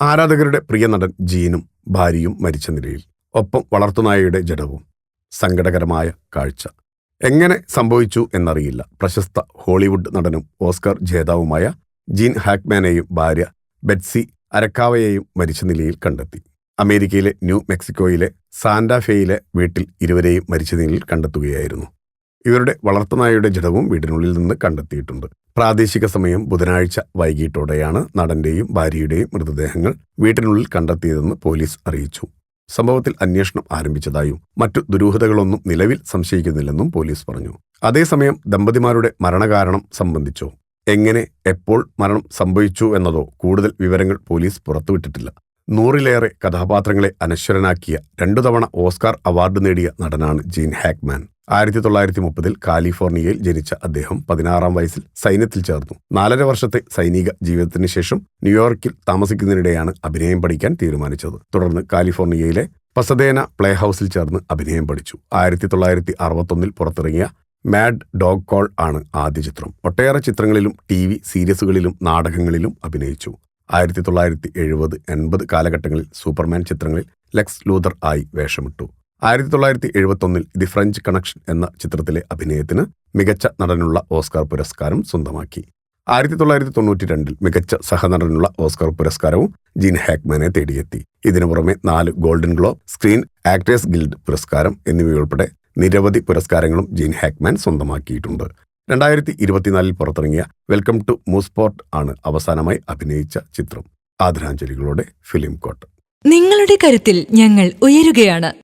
ആരാധകരുടെ പ്രിയ നടൻ ജീനും ഭാര്യയും മരിച്ച നിലയിൽ ഒപ്പം വളർത്തുനായയുടെ ജഡവും സങ്കടകരമായ കാഴ്ച. എങ്ങനെ സംഭവിച്ചു എന്നറിയില്ല. പ്രശസ്ത ഹോളിവുഡ് നടനും ഓസ്കർ ജേതാവുമായ ജീൻ ഹാക്മാനെയും ഭാര്യ ബെറ്റ്സി അരക്കാവയെയും മരിച്ച നിലയിൽ കണ്ടെത്തി. അമേരിക്കയിലെ ന്യൂ മെക്സിക്കോയിലെ സാന്റാഫേയിലെ വീട്ടിൽ ഇരുവരെയും മരിച്ച നിലയിൽ കണ്ടെത്തുകയായിരുന്നു. ഇവരുടെ വളർത്തുനായയുടെ ജഡവും വീടിനുള്ളിൽ നിന്ന് കണ്ടെത്തിയിട്ടുണ്ട്. പ്രാദേശിക സമയം ബുധനാഴ്ച വൈകിട്ടോടെയാണ് നടന്റെയും ഭാര്യയുടെയും മൃതദേഹങ്ങൾ വീട്ടിനുള്ളിൽ കണ്ടെത്തിയതെന്ന് പോലീസ് അറിയിച്ചു. സംഭവത്തിൽ അന്വേഷണം ആരംഭിച്ചതായും മറ്റു ദുരൂഹതകളൊന്നും നിലവിൽ സംശയിക്കുന്നില്ലെന്നും പോലീസ് പറഞ്ഞു. അതേസമയം ദമ്പതിമാരുടെ മരണകാരണം സംബന്ധിച്ചോ എങ്ങനെ എപ്പോൾ മരണം സംഭവിച്ചു എന്നതോ കൂടുതൽ വിവരങ്ങൾ പോലീസ് പുറത്തുവിട്ടിട്ടില്ല. നൂറിലേറെ കഥാപാത്രങ്ങളെ അനശ്വരനാക്കിയ രണ്ടു തവണ ഓസ്കാർ അവാർഡ് നേടിയ നടനാണ് ജീൻ ഹാക്മാൻ ആയിരത്തി തൊള്ളായിരത്തി മുപ്പതിൽ കാലിഫോർണിയയിൽ ജനിച്ച അദ്ദേഹം പതിനാറാം വയസ്സിൽ സൈന്യത്തിൽ ചേർന്നു. നാലര വർഷത്തെ സൈനിക ജീവിതത്തിന് ശേഷം ന്യൂയോർക്കിൽ താമസിക്കുന്നതിനിടെയാണ് അഭിനയം പഠിക്കാൻ തീരുമാനിച്ചത്. തുടർന്ന് കാലിഫോർണിയയിലെ പസദേന പ്ലേ ഹൌസിൽ ചേർന്ന് അഭിനയം പഠിച്ചു. ആയിരത്തി തൊള്ളായിരത്തി അറുപത്തൊന്നിൽ പുറത്തിറങ്ങിയ മാഡ് ഡോഗ് കോൾ ആണ് ആദ്യ ചിത്രം. ഒട്ടേറെ ചിത്രങ്ങളിലും ടി വി സീരീസുകളിലും നാടകങ്ങളിലും അഭിനയിച്ചു. ആയിരത്തി തൊള്ളായിരത്തി എഴുപത് എൺപത് കാലഘട്ടങ്ങളിൽ സൂപ്പർമാൻ ചിത്രങ്ങളിൽ ലെക്സ് ലൂതർ ആയി വേഷമിട്ടു. ആയിരത്തി തൊള്ളായിരത്തി എഴുപത്തൊന്നിൽ ദി ഫ്രഞ്ച് കണക്ഷൻ എന്ന ചിത്രത്തിലെ അഭിനയത്തിന് മികച്ച നടനുള്ള ഓസ്കാർ പുരസ്കാരം സ്വന്തമാക്കി. ആയിരത്തി തൊള്ളായിരത്തി തൊണ്ണൂറ്റി രണ്ടിൽ മികച്ച സഹനടനുള്ള ഓസ്കാർ പുരസ്കാരവും ജീൻ ഹാക്മാനെ തേടിയെത്തി. ഇതിനു പുറമെ നാല് golden globe screen actors guild പുരസ്കാരം എന്നിവയുൾപ്പെടെ നിരവധി പുരസ്കാരങ്ങളും ജീൻ ഹാക്മാൻ സ്വന്തമാക്കിയിട്ടുണ്ട്. രണ്ടായിരത്തി ഇരുപത്തിനാലിൽ പുറത്തിറങ്ങിയ വെൽക്കം ടു മൂസ്പോർട്ട് ആണ് അവസാനമായി അഭിനയിച്ച ചിത്രം. ആദരാഞ്ജലികളോടെ ഫിലിം കോട്ട്. നിങ്ങളുടെ കരുത്തിൽ ഞങ്ങൾ ഉയരുകയാണ്.